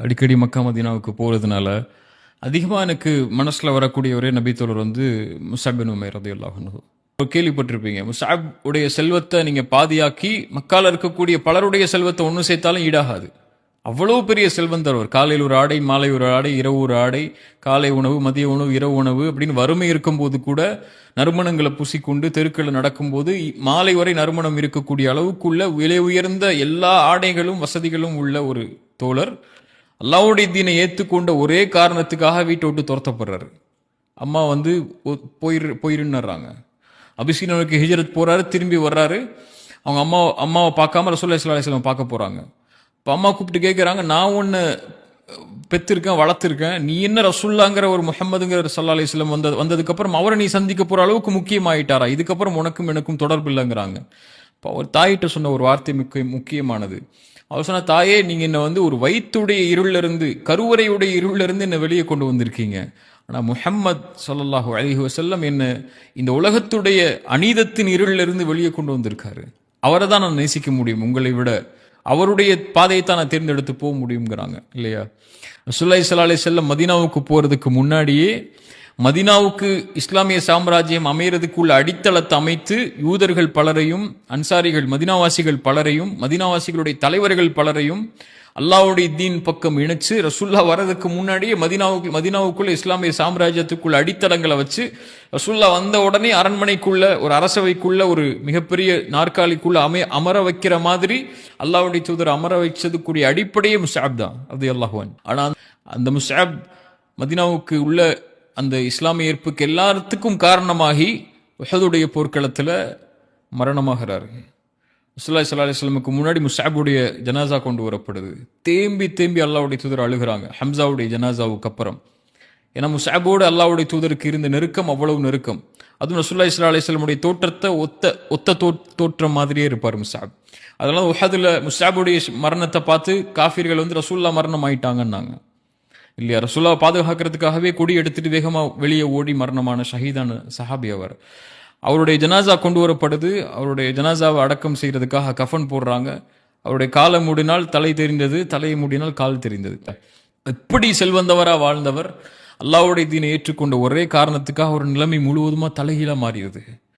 அடிக்கடி மக்கா மதினாவுக்கு போகிறதுனால அதிகமாக எனக்கு மனசில் வரக்கூடிய ஒரே நபித்தோழர் வந்து முசாபின் உமேர் ரதி இப்போ கேள்விப்பட்டிருப்பீங்க முசாப் உடைய செல்வத்தை நீங்கள் பாதியாக்கி மக்கால் இருக்கக்கூடிய பலருடைய செல்வத்தை ஒன்று சேர்த்தாலும் ஈடாகாது. அவ்வளோ பெரிய செல்வந்தர் அவர் காலையில் ஒரு ஆடை மாலை ஒரு ஆடை இரவு ஒரு ஆடை காலை உணவு மதிய உணவு இரவு உணவு அப்படின்னு வறுமை இருக்கும்போது கூட நறுமணங்களை பூசிக்கொண்டு தெருக்களில் நடக்கும்போது மாலை வரை நறுமணம் இருக்கக்கூடிய அளவுக்குள்ள விலை உயர்ந்த எல்லா ஆடைகளும் வசதிகளும் உள்ள ஒரு தோழர். அல்லாவுடைய தீனை ஏற்றுக்கொண்ட ஒரே காரணத்துக்காக வீட்டை விட்டு துரத்தப்படுறாரு. அம்மா வந்து போயிரு போயிருன்னுறாங்க. அபிசீனனுக்கு ஹிஜரத் போறாரு திரும்பி வர்றாரு. அவங்க அம்மா அம்மாவை பார்க்காம ரசோல்லா இஸ்லாம் பார்க்க போறாங்க. இப்போ அம்மா கூப்பிட்டு கேட்குறாங்க நான் ஒன்று பெற்றிருக்கேன் வளர்த்துருக்கேன். நீ என்ன ரசுல்லாங்கிற ஒரு முஹம்மதுங்கிற சல்லா அலிஸ்லாம் வந்தது வந்ததுக்கப்புறம் அவரை நீ சந்திக்க போகிற அளவுக்கு முக்கியமாயிட்டாரா? இதுக்கப்புறம் உனக்கும் எனக்கும் தொடர்பு இல்லைங்கிறாங்க இப்போ அவர் தாயிட்ட சொன்ன ஒரு வார்த்தை முக்கிய முக்கியமானது. அவர் சொன்ன தாயே நீங்கள் என்னை வந்து ஒரு வயிற்றுடைய இருளிலிருந்து கருவறையுடைய இருளிலிருந்து என்னை வெளியே கொண்டு வந்திருக்கீங்க. ஆனால் முஹம்மத் ஸல்லல்லாஹு அலிஹி வசல்லம் என்ன இந்த உலகத்துடைய அநீதத்தின் இருளிலிருந்து வெளியே கொண்டு வந்திருக்காரு. அவரை தான் நான் நேசிக்க முடியும். உங்களை விட அவருடைய பாதையை தான் நான் தேர்ந்தெடுத்து போக முடியுங்கிறாங்க இல்லையா? சுல்லாய் ஸல்லல்லாஹு அலைஹி வஸல்லம் மதீனாவுக்கு போகிறதுக்கு முன்னாடியே மதினாவுக்கு இஸ்லாமிய சாம்ராஜ்யம் அமையறதுக்குள்ள அடித்தளத்தை அமைத்து யூதர்கள் பலரையும் அன்சாரிகள் மதினாவாசிகள் பலரையும் மதினாவாசிகளுடைய தலைவர்கள் பலரையும் அல்லாஹ்வுடைய தீன் பக்கம் இணைச்சு ரசுல்லா வரதுக்கு முன்னாடியே மதினாவுக்கு மதினாவுக்குள்ள இஸ்லாமிய சாம்ராஜ்யத்துக்குள்ள அடித்தளங்களை வச்சு ரசுல்லா வந்த உடனே அரண்மனைக்குள்ள ஒரு அரசவைக்குள்ள ஒரு மிகப்பெரிய நாற்காலிக்குள்ள அமை அமர வைக்கிற மாதிரி அல்லாவுடைய தூதர் அமர வச்சதுக்குரிய அடிப்படையே முசாப் தான் அது அல்லாஹுவன் ஆனால் அந்த முசாப் மதினாவுக்கு உள்ள அந்த இஸ்லாமிய ஏற்புக்கு எல்லாத்துக்கும் காரணமாகி உஹதுடைய போர்க்களத்தில் மரணமாகிறார்கள் முஸ்லாய் சல்லா அலிஸ்லாமுக்கு முன்னாடி முசாபுடைய ஜனாசா கொண்டு வரப்படுது. தேம்பி தேம்பி அல்லாவுடைய தூதர் அழுகுறாங்க. ஹம்சாவுடைய ஜனாசாவுக்கு அப்புறம். ஏன்னா முசாபோடு அல்லாவுடைய தூதருக்கு இருந்த நெருக்கம் அவ்வளவு நெருக்கம். அதுவும் ரசூலுல்லாஹி இஸ்லா அலைஹி தோற்றத்தை ஒத்த ஒத்த தோ தோற்றம் மாதிரியே இருப்பார் முசாப் அதனால உஹதுல முசாபுடைய மரணத்தை பார்த்து காஃபிர்கள் வந்து ரசூல்லா மரணம் ஆயிட்டாங்கன்னாங்க இல்லையா? ரசுல்லா பாதுகாக்கிறதுக்காகவே கொடி எடுத்துட்டு வேகமாக வெளியே ஓடி மரணமான ஷஹீதான சஹாபி அவர். அவருடைய ஜனாசா கொண்டு வரப்படுது. அவருடைய ஜனாசாவை அடக்கம் செய்கிறதுக்காக கஃபன் போடுறாங்க. அவருடைய காலை மூடினால் தலை தெரிந்தது தலையை மூடினால் கால் தெரிந்தது. எப்படி செல்வந்தவராக வாழ்ந்தவர்? அல்லாஹ்வுடைய தீனை ஏற்றுக்கொண்ட ஒரே காரணத்துக்காக ஒரு நிலைமை முழுவதுமாக தலைகீழாக மாறிடுது